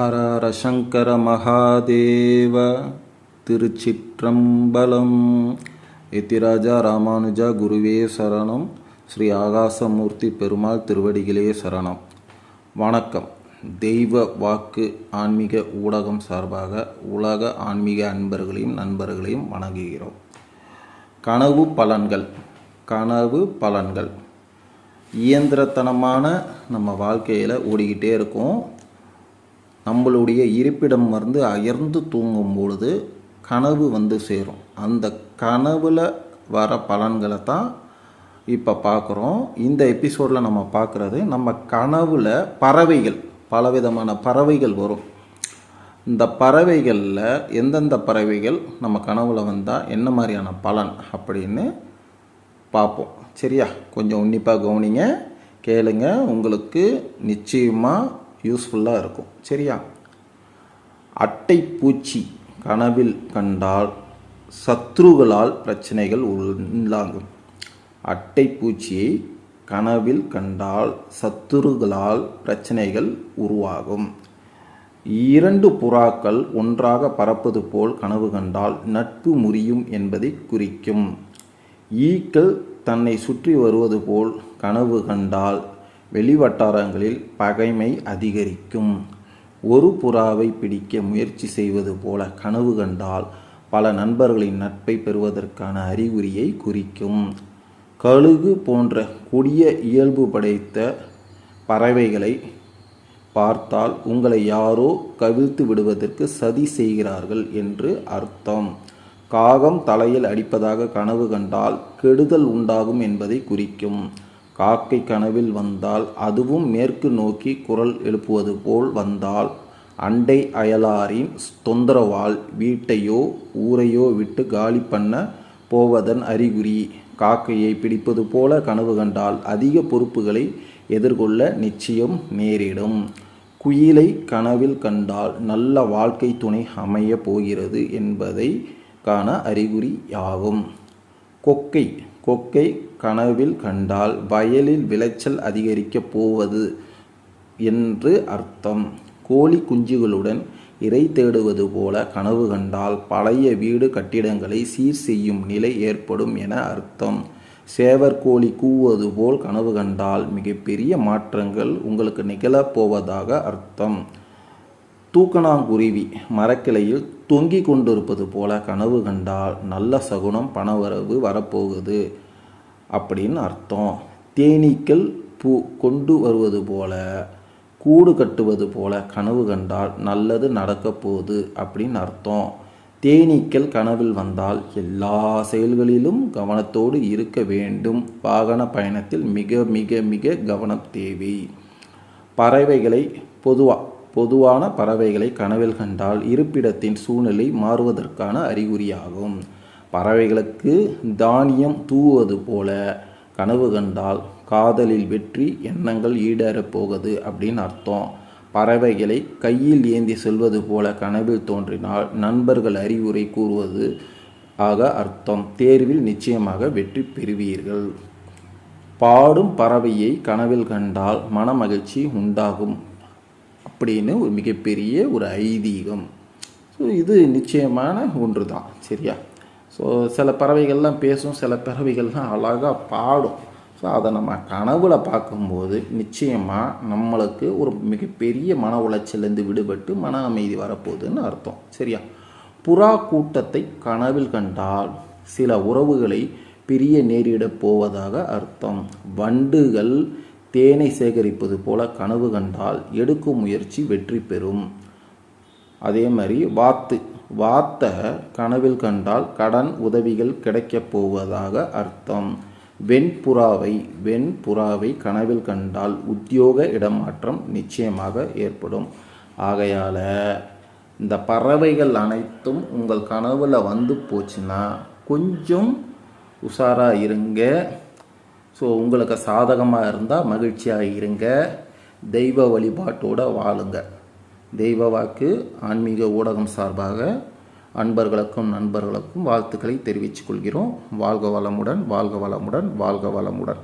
ஹரஹர சங்கர மகாதேவ திருச்சிற்றம்பலம். எத்திராஜா ராமானுஜா குருவே சரணம். ஸ்ரீ ஆகாசமூர்த்தி பெருமாள் திருவடிகளே சரணம். வணக்கம். தெய்வ வாக்கு ஆன்மீக ஊடகம் சார்பாக உலக ஆன்மீக அன்பர்களையும் நண்பர்களையும் வணங்குகிறோம். கனவு பலன்கள் கனவு பலன்கள். இயந்திரத்தனமான நம்ம வாழ்க்கையில் ஓடிக்கிட்டே இருக்கும். நம்மளுடைய இருப்பிடம் வந்து அயர்ந்து தூங்கும் பொழுது கனவு வந்து சேரும். அந்த கனவில் வர பலன்களை தான் இப்போ பார்க்குறோம் இந்த எபிசோடில் நம்ம பார்க்குறது நம்ம கனவில் பறவைகள் பலவிதமான பறவைகள் வரும். இந்த பறவைகளில் எந்தெந்த பறவைகள் நம்ம கனவில் வந்தால் என்ன மாதிரியான பலன் அப்படின்னு பார்ப்போம் சரியா? கொஞ்சம் உன்னிப்பாக கவனிங்க கேளுங்க. உங்களுக்கு நிச்சயமாக யூஸ்ஃபுல்லாக இருக்கும். சரியா? அட்டைப்பூச்சி கனவில் கண்டால் சத்ருகளால் பிரச்சனைகள் உள்ளாகும் அட்டைப்பூச்சியை கனவில் கண்டால் சத்துருகளால் பிரச்சனைகள் உருவாகும். இரண்டு புறாக்கள் ஒன்றாக பறப்பது போல் கனவு கண்டால் நட்பு முறியும் என்பதை குறிக்கும். ஈக்கள் தன்னை சுற்றி வருவது போல் கனவு கண்டால் வெளிவட்டாரங்களில் பகைமை அதிகரிக்கும். ஒரு புறாவை பிடிக்க முயற்சி செய்வது போல கனவு கண்டால் பல நண்பர்களின் நட்பை பெறுவதற்கான அறிகுறியை குறிக்கும். கழுகு போன்ற கொடிய இயல்பு படைத்த பறவைகளை பார்த்தால் உங்களை யாரோ கவிழ்த்து விடுவதற்கு சதி செய்கிறார்கள் என்று அர்த்தம். காகம் தலையில் அடிப்பதாக கனவு கண்டால் கெடுதல் உண்டாகும் என்பதை குறிக்கும். காக்கை கனவில் வந்தால் அதுவும் மேற்கு நோக்கி குரல் எழுப்புவது போல் வந்தால் அண்டை அயலாரின் தொந்தரவால் வீட்டையோ ஊரையோ விட்டு காலி பண்ண போவதன் அறிகுறி. காக்கையை பிடிப்பது போல கனவு கண்டால் அதிக பொறுப்புகளை எதிர்கொள்ள நிச்சயம் நேரிடும். குயிலை கனவில் கண்டால் நல்ல வாழ்க்கை துணை அமைய போகிறது என்பதை காண அறிகுறியாகும் கொக்கை. கொக்கை கனவில் கண்டால் வயலில் விளைச்சல் அதிகரிக்கப் போவது என்று அர்த்தம். கோழி குஞ்சுகளுடன் இறை தேடுவது போல கனவு கண்டால் பழைய வீடு கட்டிடங்களை சீர் செய்யும் நிலை ஏற்படும் என அர்த்தம். சேவற்கோழி கூவுவது போல் கனவு கண்டால் மிகப்பெரிய மாற்றங்கள் உங்களுக்கு நிகழப் போவதாக அர்த்தம். தூக்கணாங்குருவி மரக்கிளையில் தொங்கிக் கொண்டிருப்பது போல கனவு கண்டால் நல்ல சகுனம் பணவரவு வரப்போகுது அப்படின்னு அர்த்தம். தேனீக்கள் பூ கொண்டு வருவது போல கூடு கட்டுவது போல கனவு கண்டால் நல்லது நடக்கப் போகுது அப்படின்னு அர்த்தம். தேனீக்கள் கனவில் வந்தால் எல்லா செயல்களிலும் கவனத்தோடு இருக்க வேண்டும். வாகன பயணத்தில் மிக மிக மிக கவனம் தேவை. பறவைகளை பொதுவாக பொதுவான பறவைகளை கனவில் கண்டால் இருப்பிடத்தின் சூழ்நிலை மாறுவதற்கான அறிகுறியாகும். பறவைகளுக்கு தானியம் தூவது போல கனவு கண்டால் காதலில் வெற்றி எண்ணங்கள் ஈடேறப் போகுது அப்படின்னு அர்த்தம். பறவைகளை கையில் ஏந்தி செல்வது போல கனவில் தோன்றினால் நண்பர்கள் அறிவுரை கூறுவது ஆக அர்த்தம். தேர்வில் நிச்சயமாக வெற்றி பெறுவீர்கள். பாடும் பறவையை கனவில் கண்டால் மனமகிழ்ச்சி உண்டாகும். அப்படின்னு ஒரு மிகப்பெரிய ஒரு ஐதீகம். ஸோ இது நிச்சயமான ஒன்று தான் சரியா? ஸோ சில பறவைகள்லாம் பேசும் சில பறவைகள்லாம் அழகாக பாடும். ஸோ அதை நம்ம கனவுல பார்க்கும்போது நிச்சயமாக நம்மளுக்கு ஒரு மிகப்பெரிய மன உளைச்சலேருந்து விடுபட்டு மன அமைதி வரப்போகுதுன்னு அர்த்தம் சரியா? புறா கூட்டத்தை கனவில் கண்டால் சில உறவுகளை பிரிய நேரிடப் போவதாக அர்த்தம். வண்டுகள் தேனை சேகரிப்பது போல கனவு கண்டால் எடுக்கும் முயற்சி வெற்றி பெறும். அதே மாதிரி வாத்து. வாத்தை கனவில் கண்டால் கடன் உதவிகள் கிடைக்கப் போவதாக அர்த்தம். வெண்புறாவை வெண்புறாவை கனவில் கண்டால் உத்தியோக இடமாற்றம் நிச்சயமாக ஏற்படும். ஆகையால் இந்த பறவைகள் அனைத்தும் உங்கள் கனவில் வந்து போச்சுன்னா கொஞ்சம் உஷாராக இருங்க. ஸோ உங்களுக்கு சாதகமாக இருந்தால் மகிழ்ச்சியாக இருங்க. தெய்வ வழிபாட்டோடு வாழுங்க. தெய்வ வாக்கு ஆன்மீக ஊடகம் சார்பாக அன்பர்களுக்கும் நண்பர்களுக்கும் வாழ்த்துக்களை தெரிவித்துக் கொள்கிறோம். வாழ்க வளமுடன் வாழ்க வளமுடன் வாழ்க வளமுடன்.